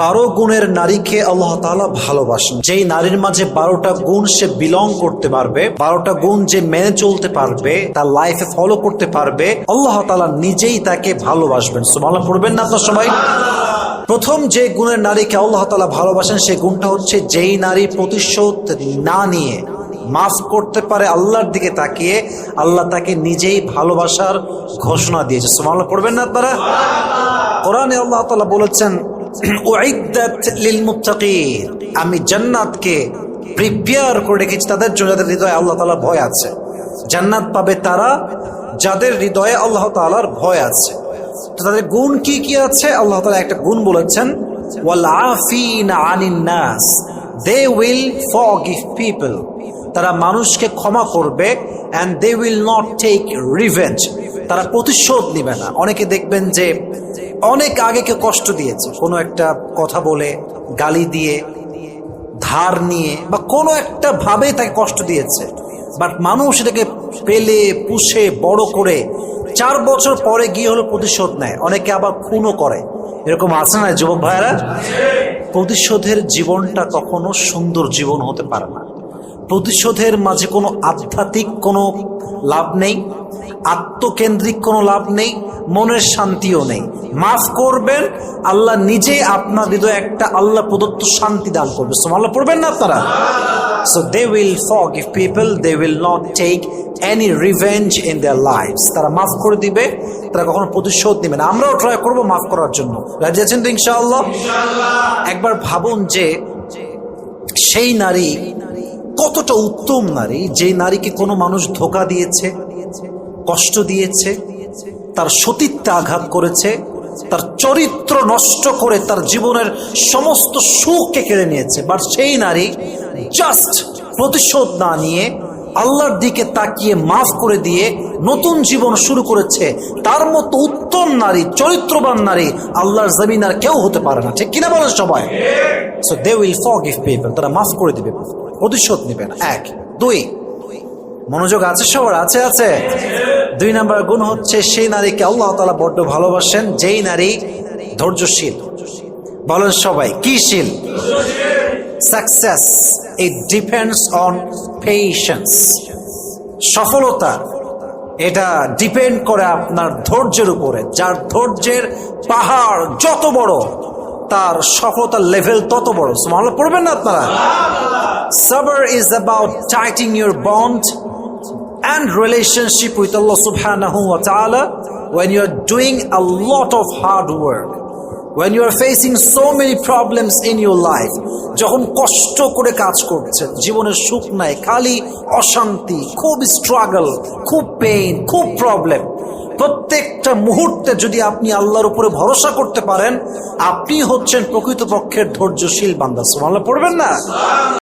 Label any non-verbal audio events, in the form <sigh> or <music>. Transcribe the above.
বারো গুণের নারীকে আল্লাহ তালা ভালোবাসেন। যেই নারীর মাঝে বারোটা গুণ সে বিলং করতে পারবে, বারোটা গুণ যে মেনে চলতে পারবে, তার লাইফে ফলো করতে পারবে, আল্লাহ তালা নিজেই তাকে ভালোবাসবেন। সুমাল্লাহ পড়বেন না আপনার সবাই? প্রথম যে গুণের নারীকে আল্লাহ তালা ভালোবাসেন, সেই গুণটা হচ্ছে যেই নারী প্রতিশোধ না নিয়ে মাফ করতে পারে আল্লাহর দিকে তাকিয়ে, আল্লাহ তাকে নিজেই ভালোবাসার ঘোষণা দিয়েছে। সুমাল্লাহ পড়বেন না আপনারা? কোরআনে আল্লাহ তাআলা বলেছেন <clears throat> আমি জান্নাতকে প্রিপেয়ার করে রেখেছি তাদের জন্য, যাদের হৃদয়ে আল্লাহ তাআলার ভয় আছে। জান্নাত পাবে তারা যাদের হৃদয়ে আল্লাহ তাআলার ভয় আছে। তো তাদের গুণ কি কি আছে? আল্লাহ তাআলা একটা গুণ বলেছেন নাস দে পিপল তারা মানুষকে ক্ষমা করবে অ্যান্ড দে নট তারা প্রতিশোধ নেবে না। অনেকে দেখবেন যে অনেক আগে কেউ কষ্ট দিয়েছে। কোনো একটা কথা বলে, গালি দিয়ে, ধার নিয়ে, বা কোনো একটা ভাবে তাকে কষ্ট দিয়েছে। বাট মানুষ এটাকে পেলে, পুষে, বড় করে, চার বছর পরে গিয়ে হলো প্রতিশোধ নেয়। অনেকে আবার খুনও করে। এরকম আছে না যুবক ভাইয়েরা? প্রতিশোধের জীবনটা কখনো সুন্দর জীবন হতে পারে না। প্রতিশোধের মাঝে কোনো আধ্যাত্মিক কোনো লাভ নেই। আত্মকেন্দ্রিক কোনো লাভ নেই মনের শান্তিও নেই। মাফ করবেন আল্লাহ নিজে আপনার হৃদয়ে একটা আল্লাহ প্রদত্ত শান্তি দান করবে। সোমাল্লাহ পড়বেন না আপনারা? So they will forgive people they will not take any revenge in their life তারা মাফ করে দিবে তারা কখনো প্রতিশোধ নেবে না। আমরাও ট্রাই করব মাফ করার জন্য। রাজি আছেন তো ইনশাআল্লাহ। একবার ভাবুন যে সেই নারী কতটা উত্তম নারী যে নারীকে কোনো মানুষ ধোকা দিয়েছে কষ্ট দিয়েছে, তার সতীত্বে আঘাত করেছে, তার চরিত্র নষ্ট করে তার জীবনের সমস্ত সুখকে কেড়ে নিয়েছে। বাট সেই নারী জাস্ট প্রতিশোধ না নিয়ে আল্লাহর দিকে তাকিয়ে মাফ করে দিয়ে নতুন জীবন শুরু করেছে। তার মতো উত্তম নারী, চরিত্রবান নারী আল্লাহর জমিন আর কেউ হতে পারে না। ঠিক কিনা বলেন সবাই? So they will forgive people তারা মাফ করে দিবে, প্রতিশোধ নেবে না। এক। দুই মনোযোগ আছে সবার? আছে আছে। দুই নাম্বার গুণ হচ্ছে সেই নারীকে আল্লাহ তালা বড্ড ভালোবাসেন, যেই নারী ধৈর্যশীল। বলেন সবাই, কি শীল? Success it depends on patience সফলতা, এটা ডিপেন্ড করে আপনার ধৈর্যের উপরে। যার ধৈর্যের পাহাড় যত বড়, তার সফলতার লেভেল তত বড়। সুমাল পড়বেন না আপনারা? সাবার is about tightening your bond and relationship with Allah subhanahu wa ta'ala, when you are doing a lot of hard work, when you are facing so many problems in your life, যখন কষ্ট করে কাজ করছেন জীবনের সুখ নাই, খালি অশান্তি, খুব স্ট্রাগল খুব পেইন খুব প্রবলেম প্রত্যেকটা মুহূর্তে যদি আপনি আল্লাহর উপরে ভরসা করতে পারেন, আপনি হচ্ছেন প্রকৃতপক্ষের ধৈর্যশীল বান্দা। সুমাল্লাহ পড়বেন না?